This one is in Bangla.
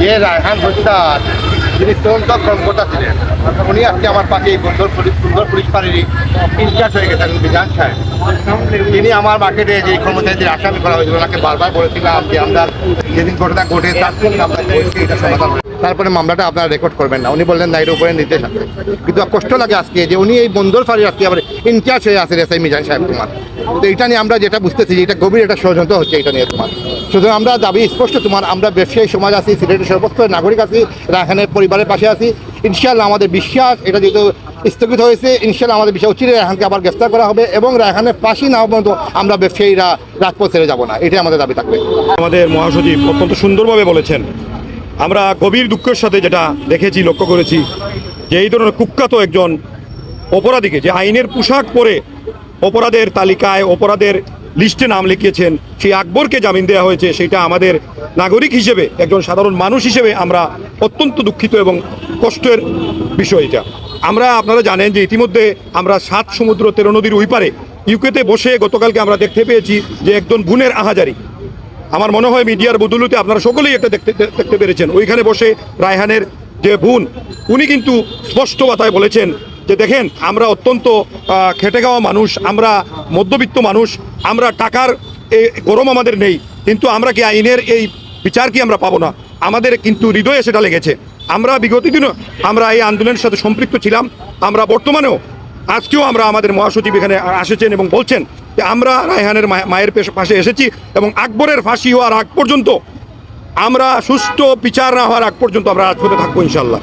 যে রায়হান হত্যার যিনি তদন্ত কর্মকর্তা ছিলেন, উনি আজকে আমার পাশে সুন্দর পুলিশ ইনচার্জ হয়ে গেছেন বিধান সাহেব তিনি আমার মার্কেটে যে কর্মচারীদের আসামি করা হয়েছিল, ওনাকে বারবার বলেছিলাম যে আমরা যেদিন ঘটনা ঘটে তার আমরা এটা সমাধান। তারপরে মামলাটা আপনারা রেকর্ড করবেন না। উনি বললেন, না, এর উপরে নির্দেশ আছে। কিন্তু কষ্ট লাগে আজকে যে উনি এই বন্দর ফাঁড়ির আজকে আবার ইনচার্জ হয়ে আছেন এস আই মিজান সাহেব কুমার। তো এটা নিয়ে আমরা যেটা বুঝতেছি যে এটা গভীর একটা ষড়যন্ত্র হচ্ছে এটা নিয়ে তোমার। সুতরাং আমরা দাবি স্পষ্ট তোমার, আমরা ব্যবসায়ী সমাজ আছি, সিলেটের সর্বস্ত নাগরিক আছি রাখানের পরিবারের পাশে আছি। ইনশাল্লাহ আমাদের বিশ্বাস, এটা যেহেতু স্থগিত হয়েছে ইনশাল্লাহ আমাদের বিশ্বাস উচিত রায়হানকে আবার গ্রেফতার করা হবে এবং রায়হানের ফাঁসি না পর্যন্ত আমরা ব্যবসায়ীরা রাজপথ ছেড়ে যাব না। এটাই আমাদের দাবি থাকবে। আমাদের মহাসচিব অত্যন্ত সুন্দরভাবে বলেছেন আমরা গভীর দুঃখের সাথে যেটা দেখেছি, লক্ষ্য করেছি যে এই ধরনের কুখ্যাত একজন অপরাধীকে যে আইনের পোশাক পরে অপরাধের তালিকায়, অপরাধের লিস্টে নাম লিখিয়েছেন, সেই আকবরকে জামিন দেওয়া হয়েছে, সেটা আমাদের নাগরিক হিসেবে, একজন সাধারণ মানুষ হিসেবে আমরা অত্যন্ত দুঃখিত এবং কষ্টের বিষয় এটা। আমরা, আপনারা জানেন যে ইতিমধ্যে আমরা সাত সমুদ্র তেরো নদীর ওই পারে, ইউকেতে বসে গতকালকে আমরা দেখতে পেয়েছি যে একজন বোনের আহাজারি আমার মনে হয় মিডিয়ার বদলুতে আপনারা সকলেই একটা দেখতে দেখতে পেরেছেন। ওইখানে বসে রায়হানের যে বোন, উনি কিন্তু স্পষ্ট কথায় বলেছেন যে দেখেন, আমরা অত্যন্ত খেটে খাওয়া মানুষ, আমরা মধ্যবিত্ত মানুষ, আমরা টাকার গরম আমাদের নেই, কিন্তু আমরা কি আইনের এই বিচার কি আমরা পাবো না? আমাদের কিন্তু হৃদয়ে সেটা লেগেছে। আমরা বিগত দিনও আমরা এই আন্দোলনের সাথে সম্পৃক্ত ছিলাম, আমরা বর্তমানেও, আজকেও আমরা আমাদের মহাসচিব এখানে আসেছেন এবং বলছেন যে আমরা রায়হানের মায়ের পেশ- এসেছি এবং আকবরের ফাঁসি হওয়ার আগ পর্যন্ত আমরা সুষ্ঠু বিচার না হওয়ার আগ পর্যন্ত আমরা রাজপথে থাকব ইনশাল্লাহ